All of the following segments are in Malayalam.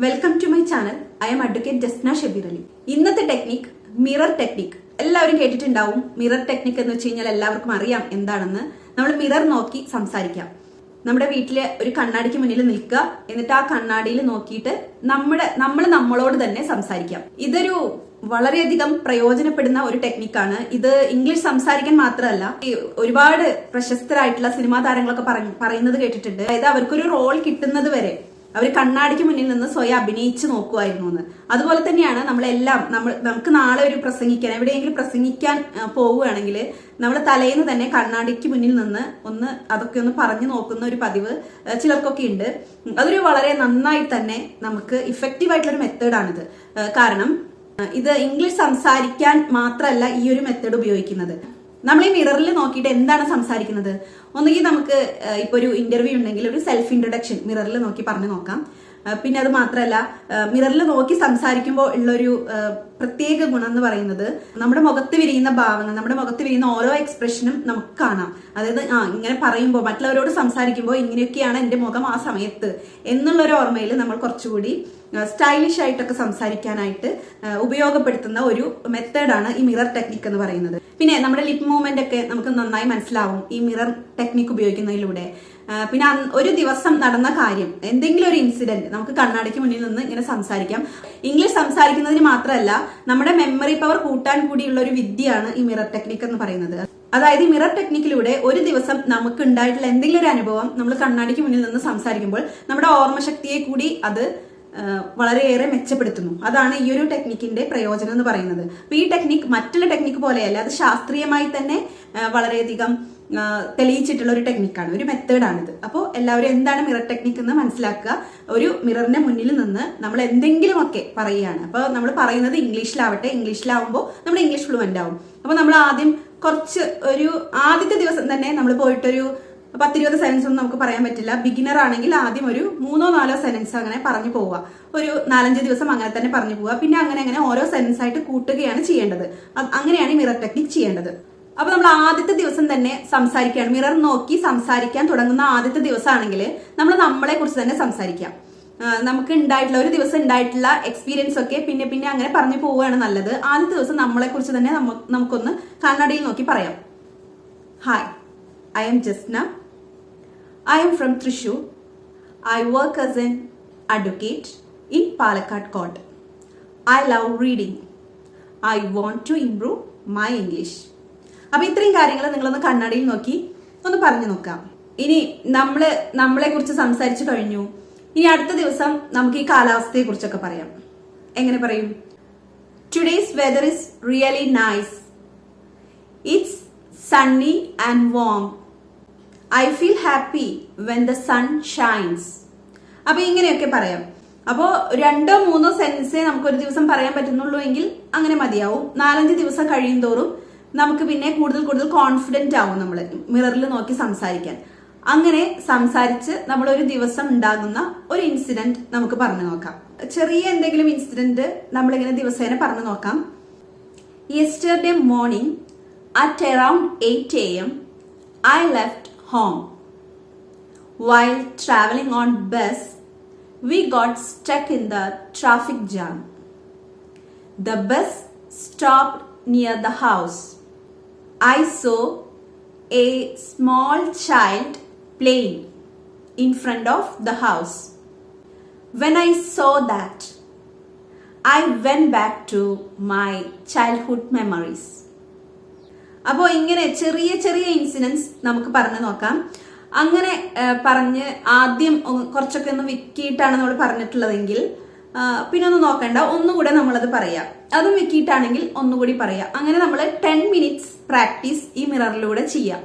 Welcome to my channel I am advocate Jasna Shabeer Ali ഇന്നത്തെ ടെക്നിക് മിറർ ടെക്നിക് എല്ലാവരും കേട്ടിട്ടുണ്ടാവും. മിറർ ടെക്നിക് എന്ന് വെച്ച് കഴിഞ്ഞാൽ എല്ലാവർക്കും അറിയാം എന്താണെന്ന്. നമ്മൾ മിറർ നോക്കി സംസാരിക്കാം. നമ്മുടെ വീട്ടിലെ ഒരു കണ്ണാടിക്ക് മുന്നിൽ നിൽക്കുക. എന്നിട്ട് ആ കണ്ണാടിയിൽ നോക്കിയിട്ട് നമ്മുടെ നമ്മൾ നമ്മളോട് തന്നെ സംസാരിക്കാം. ഇതൊരു വളരെയധികം പ്രയോജനപ്പെടുന്ന ഒരു ടെക്നിക്കാണ് ഇത് ഇംഗ്ലീഷ് സംസാരിക്കാൻ മാത്രമല്ല ഒരുപാട് പ്രശസ്തരായിട്ടുള്ള സിനിമാ താരങ്ങളൊക്കെ പറ- പറയുന്നത് കേട്ടിട്ടുണ്ട്. അതായത് അവർക്കൊരു റോൾ കിട്ടുന്നത് വരെ അവർ കണ്ണാടിക്ക് മുന്നിൽ നിന്ന് സ്വയം അഭിനയിച്ച് നോക്കുമായിരുന്നു എന്ന് അതുപോലെ തന്നെയാണ് നമ്മളെല്ലാം നമ്മൾ നമുക്ക് നാളെ ഒരു പ്രസംഗിക്കാൻ എവിടെയെങ്കിലും പ്രസംഗിക്കാൻ പോവുകയാണെങ്കിൽ നമ്മൾ തലേന്ന് തന്നെ കണ്ണാടിക്ക് മുന്നിൽ നിന്ന് ഒന്ന് അതൊക്കെ ഒന്ന് പറഞ്ഞു നോക്കുന്ന ഒരു പതിവ് ചിലർക്കൊക്കെ ഉണ്ട്. അതൊരു വളരെ നന്നായി തന്നെ നമുക്ക് ഇഫക്റ്റീവ് ആയിട്ടുള്ള ഒരു മെത്തേഡാണിത് കാരണം ഇത് ഇംഗ്ലീഷ് സംസാരിക്കാൻ മാത്രമല്ല ഈ ഒരു മെത്തേഡ് ഉപയോഗിക്കുന്നത്. നമ്മൾ ഈ മിററിൽ നോക്കിയിട്ട് എന്താണ് സംസാരിക്കുന്നത്? ഒന്നുകിൽ നമുക്ക് ഇപ്പോൾ ഇപ്പൊ ഒരു ഇന്റർവ്യൂ ഉണ്ടെങ്കിൽ ഒരു സെൽഫ് ഇൻട്രൊഡക്ഷൻ മിററിൽ നോക്കി പറഞ്ഞു നോക്കാം. പിന്നെ അത് മാത്രമല്ല മിററിൽ നോക്കി സംസാരിക്കുമ്പോൾ ഉള്ളൊരു പ്രത്യേക ഗുണം എന്ന് പറയുന്നത് നമ്മുടെ മുഖത്ത് വിരിയുന്ന ഭാവങ്ങൾ നമ്മുടെ മുഖത്ത് വിരിയുന്ന ഓരോ എക്സ്പ്രഷനും നമുക്ക് കാണാം. അതായത് ആ ഇങ്ങനെ പറയുമ്പോൾ മറ്റുള്ളവരോട് സംസാരിക്കുമ്പോൾ ഇങ്ങനെയൊക്കെയാണ് എന്റെ മുഖം ആ സമയത്ത് എന്നുള്ളൊരു ഓർമ്മയിൽ നമ്മൾ കുറച്ചുകൂടി സ്റ്റൈലിഷ് ആയിട്ടൊക്കെ സംസാരിക്കാനായിട്ട് ഉപയോഗപ്പെടുത്തുന്ന ഒരു മെത്തേഡാണ് ഈ മിറർ ടെക്നിക് എന്ന് പറയുന്നത്. പിന്നെ നമ്മുടെ ലിപ് മൂവ്മെന്റ് ഒക്കെ നമുക്ക് നന്നായി മനസ്സിലാവും ഈ മിറർ ടെക്നിക് ഉപയോഗിക്കുന്നതിലൂടെ. പിന്നെ ഒരു ദിവസം നടന്ന കാര്യം എന്തെങ്കിലും ഒരു ഇൻസിഡന്റ് നമുക്ക് കണ്ണാടിക്ക് മുന്നിൽ നിന്ന് ഇങ്ങനെ സംസാരിക്കാം. ഇംഗ്ലീഷ് സംസാരിക്കുന്നതിന് മാത്രമല്ല നമ്മുടെ മെമ്മറി പവർ കൂട്ടാൻ കൂടിയുള്ള ഒരു വിദ്യയാണ് ഈ മിറർ ടെക്നിക് എന്ന് പറയുന്നത്. അതായത് ഈ മിറർ ടെക്നിക്കിലൂടെ ഒരു ദിവസം നമുക്ക് ഉണ്ടായിട്ടുള്ള എന്തെങ്കിലും ഒരു അനുഭവം നമ്മൾ കണ്ണാടിക്ക് മുന്നിൽ നിന്ന് സംസാരിക്കുമ്പോൾ നമ്മുടെ ഓർമ്മശക്തിയെ കൂടി അത് വളരെയേറെ മെച്ചപ്പെടുത്തുന്നു. അതാണ് ഈ ഒരു ടെക്നിക്കിന്റെ പ്രയോജനം എന്ന് പറയുന്നത്. ഈ ടെക്നിക്ക് മറ്റുള്ള ടെക്നിക്ക് പോലെയല്ല അത് ശാസ്ത്രീയമായി തന്നെ വളരെയധികം തെളിയിച്ചിട്ടുള്ള ഒരു ടെക്നിക്കാണ് ഒരു മെത്തേഡാണിത്. അപ്പോൾ എല്ലാവരും എന്താണ് മിറർ ടെക്നിക്ക് എന്ന് മനസ്സിലാക്കുക. ഒരു മിററിന്റെ മുന്നിൽ നിന്ന് നമ്മൾ എന്തെങ്കിലുമൊക്കെ പറയുകയാണ്. അപ്പോൾ നമ്മൾ പറയുന്നത് ഇംഗ്ലീഷിലാവട്ടെ ഇംഗ്ലീഷിലാവുമ്പോൾ നമ്മൾ ഇംഗ്ലീഷ് ഫ്ലുവന്റ് ആവും. അപ്പോൾ നമ്മൾ ആദ്യം കുറച്ച് ഒരു ആദ്യത്തെ ദിവസം തന്നെ നമ്മൾ പോയിട്ടൊരു പത്തിരുപത് സെൻസ് ഒന്നും നമുക്ക് പറയാൻ പറ്റില്ല. ബിഗിനർ ആണെങ്കിൽ ആദ്യം ഒരു മൂന്നോ നാലോ സെൻസ് അങ്ങനെ പറഞ്ഞു പോവുക. ഒരു നാലഞ്ച് ദിവസം അങ്ങനെ തന്നെ പറഞ്ഞു പോവുക. പിന്നെ അങ്ങനെ അങ്ങനെ ഓരോ സെൻസ് ആയിട്ട് കൂട്ടുകയാണ് ചെയ്യേണ്ടത്. അങ്ങനെയാണ് ഈ മിറർ ടെക്നിക് ചെയ്യേണ്ടത്. അപ്പൊ നമ്മൾ ആദ്യത്തെ ദിവസം തന്നെ സംസാരിക്കുകയാണ്. മിറർ നോക്കി സംസാരിക്കാൻ തുടങ്ങുന്ന ആദ്യത്തെ ദിവസമാണെങ്കിൽ നമ്മൾ നമ്മളെ കുറിച്ച് തന്നെ സംസാരിക്കാം. നമുക്ക് ഉണ്ടായിട്ടുള്ള ഒരു ദിവസം ഉണ്ടായിട്ടുള്ള എക്സ്പീരിയൻസ് ഒക്കെ പിന്നെ പിന്നെ അങ്ങനെ പറഞ്ഞു പോവുകയാണ് നല്ലത്. ആദ്യത്തെ ദിവസം നമ്മളെ കുറിച്ച് തന്നെ നമുക്കൊന്ന് കണ്ണടയിൽ നോക്കി പറയാം. Hi I am Jasna I am from Thrissur. I work as an advocate in Palakkad Court. I love reading. I want to improve my English. അപ്പൊ ഇത്രയും കാര്യങ്ങൾ നിങ്ങളൊന്ന് കണ്ണാടിയിൽ നോക്കി ഒന്ന് പറഞ്ഞു നോക്കാം ഇനി നമ്മൾ നമ്മളെ കുറിച്ച് സംസാരിച്ചു കഴിഞ്ഞു ഇനി അടുത്ത ദിവസം നമുക്ക് ഈ കാലാവസ്ഥയെ കുറിച്ചൊക്കെ പറയാം എങ്ങനെ പറയും today's weather is really nice it's sunny and warm I feel happy when the sun shines അപ്പൊ ഇങ്ങനെയൊക്കെ പറയാം. അപ്പോ രണ്ടോ മൂന്നോ സെൻസേ നമുക്ക് ഒരു ദിവസം പറയാൻ പറ്റുന്നുള്ളൂ എങ്കിൽ അങ്ങനെ മതിയാവും. നാലഞ്ച് ദിവസം കഴിയും തോറും നമുക്ക് പിന്നെ കൂടുതൽ കൂടുതൽ കോൺഫിഡന്റ് ആവും നമ്മൾ മിററിൽ നോക്കി സംസാരിക്കാൻ. അങ്ങനെ സംസാരിച്ച് നമ്മൾ ഒരു ദിവസം ഉണ്ടാകുന്ന ഒരു ഇൻസിഡന്റ് നമുക്ക് പറഞ്ഞു നോക്കാം. ചെറിയ എന്തെങ്കിലും ഇൻസിഡന്റ് നമ്മളിങ്ങനെ ദിവസേന പറഞ്ഞു നോക്കാം. Yesterday morning at at around 8 am, I left home. While traveling on bus, we got stuck in the traffic jam. The bus stopped near the house. I saw a small child playing in front of the house. When I saw that, I went back to my childhood memories. അപ്പോൾ ഇങ്ങനെ ചെറിയ ചെറിയ ഇൻസിഡൻസ് നമുക്ക് പറഞ്ഞു നോക്കാം. അങ്ങനെ പറഞ്ഞ് ആദ്യം കുറച്ചൊക്കെ ഒന്ന് വിക്കിയിട്ടാണ് നമ്മൾ പറഞ്ഞിട്ടുള്ളതെങ്കിൽ പിന്നെ ഒന്ന് നോക്കണ്ട. ഒന്നുകൂടെ നമ്മളത് പറയാം. അതും വിക്കിയിട്ടാണെങ്കിൽ ഒന്നുകൂടി പറയാം. അങ്ങനെ നമ്മൾ ടെൻ മിനിറ്റ്സ് പ്രാക്ടീസ് ഈ മിററിലൂടെ ചെയ്യാം.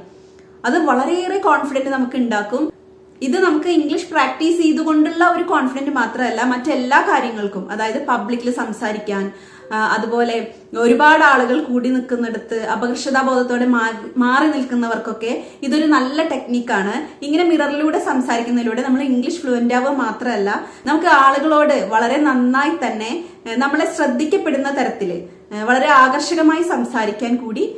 അത് വളരെയേറെ കോൺഫിഡന്റ് നമുക്ക് ഉണ്ടാക്കും ഇത് നമുക്ക് ഇംഗ്ലീഷ് പ്രാക്ടീസ് ചെയ്തുകൊണ്ടുള്ള ഒരു കോൺഫിഡന്റ് മാത്രമല്ല മറ്റെല്ലാ കാര്യങ്ങൾക്കും അതായത് പബ്ലിക്കിൽ സംസാരിക്കാൻ അതുപോലെ ഒരുപാട് ആളുകൾ കൂടി നിൽക്കുന്നിടത്ത് അപകർഷതാബോധത്തോടെ മാറി- നിൽക്കുന്നവർക്കൊക്കെ ഇതൊരു നല്ല ടെക്നിക്കാണ്. ഇങ്ങനെ മിററിലൂടെ സംസാരിക്കുന്നതിലൂടെ നമ്മൾ ഇംഗ്ലീഷ് ഫ്ലുവന്റ് ആവുക മാത്രമല്ല നമുക്ക് ആളുകളോട് വളരെ നന്നായി തന്നെ നമ്മളെ ശ്രദ്ധിക്കപ്പെടുന്ന തരത്തിൽ വളരെ ആകർഷകമായി സംസാരിക്കാൻ കൂടി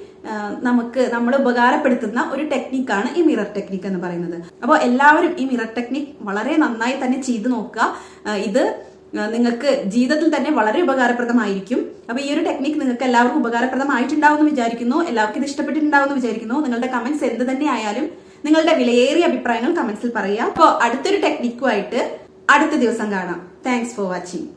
നമുക്ക് നമ്മൾ ഉപകാരപ്പെടുത്തുന്ന ഒരു ടെക്നിക്കാണ് ഈ മിറർ ടെക്നിക്ക് എന്ന് പറയുന്നത്. അപ്പോൾ എല്ലാവരും ഈ മിറർ ടെക്നിക് വളരെ നന്നായി തന്നെ ചെയ്തു നോക്കുക. ഇത് നിങ്ങൾക്ക് ജീവിതത്തിൽ തന്നെ വളരെ ഉപകാരപ്രദമായിരിക്കും. അപ്പൊ ഈ ഒരു ടെക്നിക്ക് നിങ്ങൾക്ക് എല്ലാവർക്കും ഉപകാരപ്രദമായിട്ടുണ്ടാവും എന്ന് വിചാരിക്കുന്നു. എല്ലാവർക്കും ഇത് ഇഷ്ടപ്പെട്ടിട്ടുണ്ടാവും എന്ന് വിചാരിക്കുന്നു. നിങ്ങളുടെ കമന്റ്സ് എന്ത് തന്നെ ആയാലും നിങ്ങളുടെ വിലയേറിയ അഭിപ്രായങ്ങൾ കമന്റ്സിൽ പറയുക. അപ്പോൾ അടുത്തൊരു ടെക്നിക്കുമായിട്ട് അടുത്ത ദിവസം കാണാം. Thanks for watching